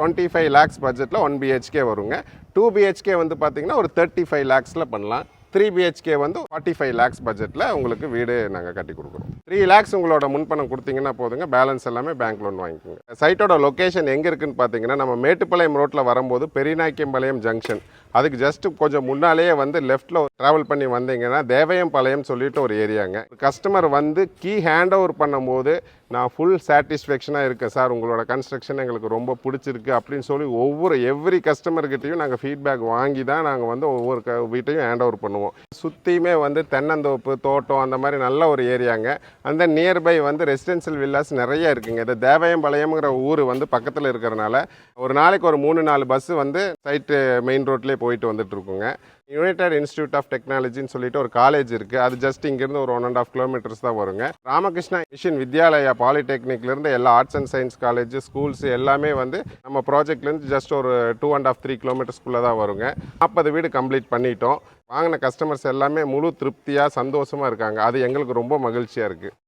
Twenty five lakhs பட்ஜெட்டில் one BHK வருங்க. Two BHK வந்து பார்த்தீங்கன்னா ஒரு தேர்ட்டி ஃபைவ் லேக்ஸில் பண்ணலாம் த்ரீ பிஹெச்கே வந்து ஃபார்ட்டி ஃபைவ் லேக்ஸ் பட்ஜெட்டில் உங்களுக்கு வீடு நாங்கள் கட்டி கொடுக்குறோம். த்ரீ லேக்ஸ் உங்களோட முன்பணம் கொடுத்தீங்கன்னா போதுங்க. பேலன்ஸ் எல்லாமே பேங்க் லோன் வாங்கிக்கோங்க. சைட்டோட லொக்கேஷன் எங்கே இருக்குன்னு பார்த்தீங்கன்னா நம்ம மேட்டுப்பாளையம் ரோட்டில் வரும்போது பெரியநாய்க்கம்பாளையம் ஜங்ஷன் அதுக்கு ஜஸ்ட் கொஞ்சம் முன்னாலேயே வந்து லெஃப்ட்டில் ட்ராவல் பண்ணி வந்தீங்கன்னா தேவயம்பாளையம் சொல்லிட்டு ஒரு ஏரியாங்க. கஸ்டமர் வந்து கீ ஹேண்ட் ஓவர் பண்ணும்போது நான் ஃபுல் சாட்டிஸ்ஃபேக்ஷனாக இருக்கேன் சார். உங்களோட கன்ஸ்ட்ரக்ஷன் எங்களுக்கு ரொம்ப பிடிச்சிருக்கு. அப்படின்னு சொல்லி ஒவ்வொரு எவ்ரி கஸ்டமர்கிட்டையும் நாங்கள் ஃபீட்பேக் வாங்கி தான் நாங்கள் வந்து ஒவ்வொரு க வீட்டையும் ஹேண்ட் ஓவர் பண்ணுவோம். சுற்றியுமே வந்து தென்னந்தோப்பு தோட்டம் அந்த மாதிரி நல்ல ஒரு ஏரியாங்க. அந்த நியர்பை வந்து ரெசிடென்சியல் வில்லாஸ் நிறைய இருக்குங்க. இந்த தேவயம்பாளையம்ங்கிற ஊர் வந்து பக்கத்தில் இருக்கிறனால ஒரு நாளைக்கு ஒரு மூணு நாலு பஸ்ஸு வந்து சைட்டு மெயின் ரோட்லேயே போயிட்டு வந்துட்டுருக்குங்க யுனைடெட் இன்ஸ்டியூட் ஆஃப் டெக்னாலஜின்னு சொல்லிட்டு ஒரு காலேஜ் இருக்குது அது ஜஸ்ட் இங்கேருந்து ஒரு ஒன் அண்ட் ஆஃப் கிலோமீட்டர்ஸ் தான் வருங்க. ராமகிருஷ்ணா மிஷின் வித்யாலயா பாலிடெக்னிக்லேருந்து எல்லா arts and science college schools எல்லாமே வந்து நம்ம ப்ராஜெக்ட்லேருந்து ஜஸ்ட் ஒரு டூ அண்ட் ஆஃப் த்ரீ கிலோமீட்டர்ஸ்குள்ளே தான் வருங்க. நாற்பது வீடு கம்ப்ளீட் பண்ணிட்டோம். வாங்கின கஸ்டமர்ஸ் எல்லாமே முழு திருப்தியாக சந்தோஷமாக இருக்காங்க. அது எங்களுக்கு ரொம்ப மகிழ்ச்சியாக இருக்குது